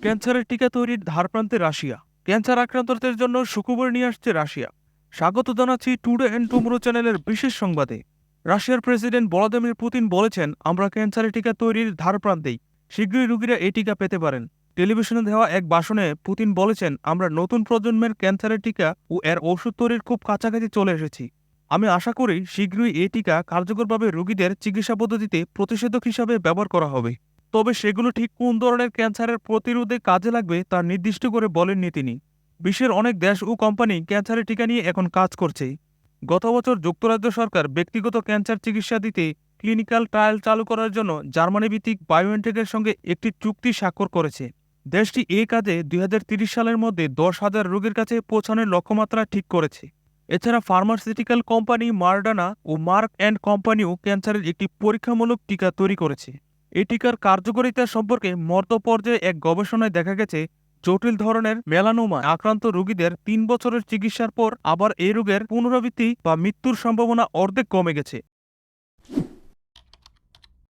ক্যান্সারের টিকা তৈরির ধারপ্রান্তে রাশিয়া। ক্যান্সার আক্রান্তদের জন্য সুখবর নিয়ে আসছে রাশিয়া। স্বাগত জানাচ্ছি টুডে অ্যান্ড টুমরো চ্যানেলের বিশেষ সংবাদে। রাশিয়ার প্রেসিডেন্ট ভলাদিমির পুতিন বলেছেন, আমরা ক্যান্সারের টিকা তৈরির ধারপ্রান্তেই শীঘ্রই রোগীরা এই টিকা পেতে পারেন। টেলিভিশনে দেওয়া এক ভাষণে পুতিন বলেছেন, আমরা নতুন প্রজন্মের ক্যান্সারের টিকা ও এর ওষুধ তৈরির খুব কাছাকাছি চলে এসেছি। আমি আশা করি শীঘ্রই এই টিকা কার্যকরভাবে রোগীদের চিকিৎসা পদ্ধতিতে প্রতিষেধক হিসাবে ব্যবহার করা হবে। তবে সেগুলো ঠিক কোন ধরনের ক্যান্সারের প্রতিরোধে কাজে লাগবে তা নির্দিষ্ট করে বলেননি তিনি। বিশ্বের অনেক দেশ ও কোম্পানি ক্যান্সারের টিকা নিয়ে এখন কাজ করছে। গত বছর যুক্তরাজ্য সরকার ব্যক্তিগত ক্যান্সার চিকিৎসা দিতে ক্লিনিক্যাল ট্রায়াল চালু করার জন্য জার্মানি ভিত্তিক বায়োএনটেকের সঙ্গে একটি চুক্তি স্বাক্ষর করেছে। দেশটি এই কাজে দুই সালের মধ্যে দশ হাজার রোগীর কাছে পৌঁছানোর লক্ষ্যমাত্রা ঠিক করেছে। এছাড়া ফার্মাসিউটিক্যাল কোম্পানি মার্ডানা ও মার্ক অ্যান্ড কোম্পানিও ক্যান্সারের একটি পরীক্ষামূলক টিকা তৈরি করেছে। এই টিকার কার্যকারিতা সম্পর্কে মর্ত পর্যায়ে এক গবেষণায় দেখা গেছে, জটিল ধরনের মেলানোমা আক্রান্ত রোগীদের তিন বছরের চিকিৎসার পর আবার এই রোগের পুনরাবৃত্তি বা মৃত্যুর সম্ভাবনা অর্ধেক কমে গেছে।